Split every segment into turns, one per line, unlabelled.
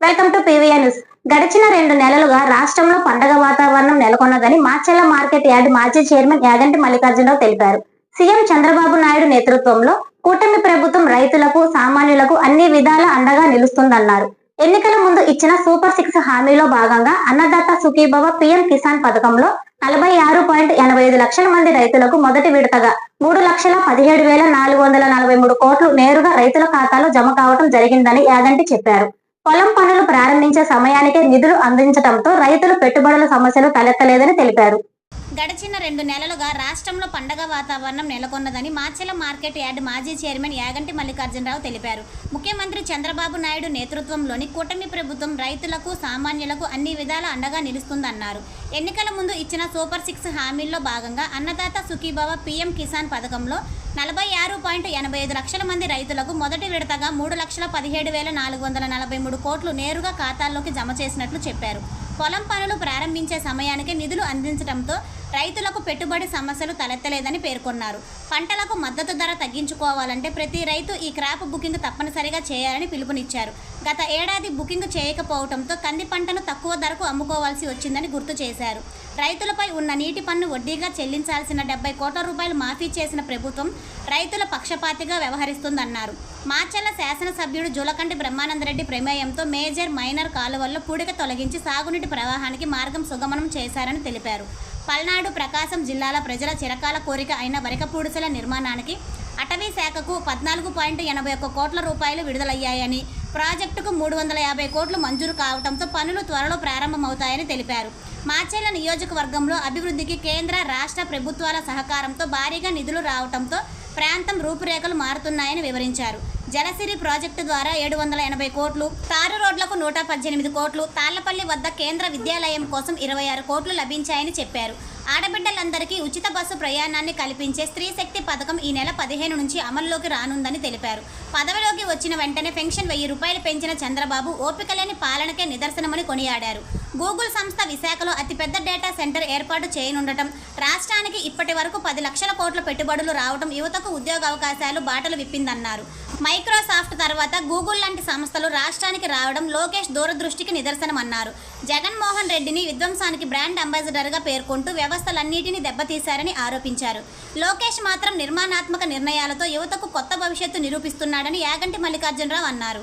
Welcome to PVR news. గడిచిన రెండు నెలలుగా రాష్ట్రంలో పండగ వాతావరణం నెలకొన్నదని మాచెల్ల మార్కెట్ యార్డ్ మాజీ చైర్మన్ యాగంటి మల్లికార్జునరావు తెలిపారు. సీఎం చంద్రబాబు నాయుడు నేతృత్వంలో కూటమి ప్రభుత్వం రైతులకు సామాన్యులకు అన్ని విధాల అండగా నిలుస్తుందన్నారు. ఎన్నికల ముందు ఇచ్చిన సూపర్ సిక్స్ హామీలో భాగంగా అన్నదాత సుఖీభవ పిఎం కిసాన్ పథకంలో నలభై ఆరు పాయింట్ ఎనభై ఐదు లక్షల మంది రైతులకు మొదటి విడతగా మూడు లక్షల పదిహేడు వేల నాలుగు వందల నలభై మూడు కోట్లు నేరుగా రైతుల ఖాతాలో జమ కావడం జరిగిందని యాగంటి చెప్పారు. పొలం పనులు ప్రారంభించే సమయానికే నిధులు అందించడంతో రైతులు పెట్టుబడుల సమస్యలు తలెత్తలేదని తెలిపారు
గడిచిన రెండు నెలలుగా రాష్ట్రంలో పండగ వాతావరణం నెలకొన్నదని మాచెల మార్కెట్ యార్డ్ మాజీ చైర్మన్ యాగంటి మల్లికార్జునరావు తెలిపారు. ముఖ్యమంత్రి చంద్రబాబు నాయుడు నేతృత్వంలోని కూటమి ప్రభుత్వం రైతులకు సామాన్యులకు అన్ని విధాల అండగా నిలుస్తుందన్నారు. ఎన్నికల ముందు ఇచ్చిన సూపర్ సిక్స్ హామీల్లో భాగంగా అన్నదాత సుఖీభావ పీఎం కిసాన్ పథకంలో నలభై ఆరు పాయింట్ ఎనభై ఐదు లక్షల మంది రైతులకు మొదటి విడతగా మూడు లక్షల పదిహేడు వేల నాలుగు వందల నలభై మూడు కోట్లు నేరుగా ఖాతాల్లోకి జమ చేసినట్లు చెప్పారు. పొలం పనులు ప్రారంభించే సమయానికి నిధులు అందించడంతో రైతులకు పెట్టుబడి సమస్యలు తలెత్తలేదని పేర్కొన్నారు. పంటలకు మద్దతు ధర తగ్గించుకోవాలంటే ప్రతి రైతు ఈ క్రాప్ బుకింగ్ తప్పనిసరిగా చేయాలని పిలుపునిచ్చారు. గత ఏడాది బుకింగ్ చేయకపోవడంతో కంది పంటను తక్కువ ధరకు అమ్ముకోవాల్సి వచ్చిందని గుర్తు చేశారు. రైతులపై ఉన్న నీటి పన్ను వడ్డీగా చెల్లించాల్సిన డెబ్బై కోట్ల రూపాయలు మాఫీ చేసిన ప్రభుత్వం రైతుల పక్షపాతిగా వ్యవహరిస్తుందన్నారు. మాచెల్ల శాసనసభ్యుడు జులకంటి బ్రహ్మానందరెడ్డి ప్రమేయంతో మేజర్ మైనర్ కాలువల్లో పూడిక తొలగించి సాగునీటి ప్రవాహానికి మార్గం సుగమనం చేశారని తెలిపారు. పల్నాడు ప్రకాశం జిల్లాల ప్రజల చిరకాల కోరిక అయిన వరికపూడిసల నిర్మాణానికి అటవీ శాఖకు పద్నాలుగు పాయింట్ ఎనభై ఒక్క కోట్ల రూపాయలు విడుదలయ్యాయని ప్రాజెక్టుకు మూడు వందల యాభై కోట్లు మంజూరు కావడంతో పనులు త్వరలో ప్రారంభమవుతాయని తెలిపారు. మాచేల నియోజకవర్గంలో అభివృద్ధికి కేంద్ర రాష్ట్ర ప్రభుత్వాల సహకారంతో భారీగా నిధులు రావడంతో ప్రాంతం రూపురేఖలు మారుతున్నాయని వివరించారు. జలసిరి ప్రాజెక్టు ద్వారా ఏడు వందల ఎనభై కోట్లు తారు రోడ్లకు నూట పద్దెనిమిది కోట్లు తాళ్ళపల్లి వద్ద కేంద్ర విద్యాలయం కోసం ఇరవై ఆరు కోట్లు లభించాయని చెప్పారు. ఆడబిడ్డలందరికీ ఉచిత బస్సు ప్రయాణాన్ని కల్పించే స్త్రీ శక్తి పథకం ఈ నెల పదిహేను నుంచి అమల్లోకి రానుందని తెలిపారు. పదవిలోకి వచ్చిన వెంటనే పెన్షన్ వెయ్యి రూపాయలు పెంచిన చంద్రబాబు ఓపిక లేని పాలనకే నిదర్శనమని కొనియాడారు. గూగుల్ సంస్థ విశాఖలో అతిపెద్ద డేటా సెంటర్ ఏర్పాటు చేయనుండటం రాష్ట్రానికి ఇప్పటి వరకు పది లక్షల కోట్ల పెట్టుబడులు రావడం యువతకు ఉద్యోగ అవకాశాలు బాటలు విప్పిందన్నారు. మైక్రోసాఫ్ట్ తర్వాత గూగుల్ లాంటి సంస్థలు రాష్ట్రానికి రావడం లోకేష్ దూరదృష్టికి నిదర్శనమన్నారు. జగన్మోహన్ రెడ్డిని విధ్వంసానికి బ్రాండ్ అంబాసిడర్గా పేర్కొంటూ వ్యవస్థలన్నిటినీ దెబ్బతీశారని ఆరోపించారు. లోకేష్ మాత్రం నిర్మాణాత్మక నిర్ణయాలతో యువతకు కొత్త భవిష్యత్తు నిరూపిస్తున్నాడని యాగంటి మల్లికార్జునరావు అన్నారు.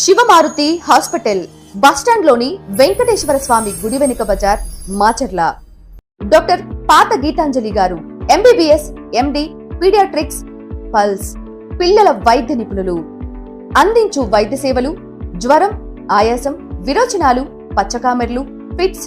శివమారుతి హాస్పిటల్ బస్టాండ్లోని వెంకటేశ్వర స్వామి గుడి వెనుక బజార్ మాచర్ల. డాక్టర్ పాత గీతాంజలి గారు ఎంబీబీఎస్ ఎండి పీడియాట్రిక్స్ పల్స్. పిల్లల వైద్య నిపుణులు. అందించు వైద్య సేవలు జ్వరం ఆయాసం విరోచనాలు పచ్చకామెర్లు ఫిట్స్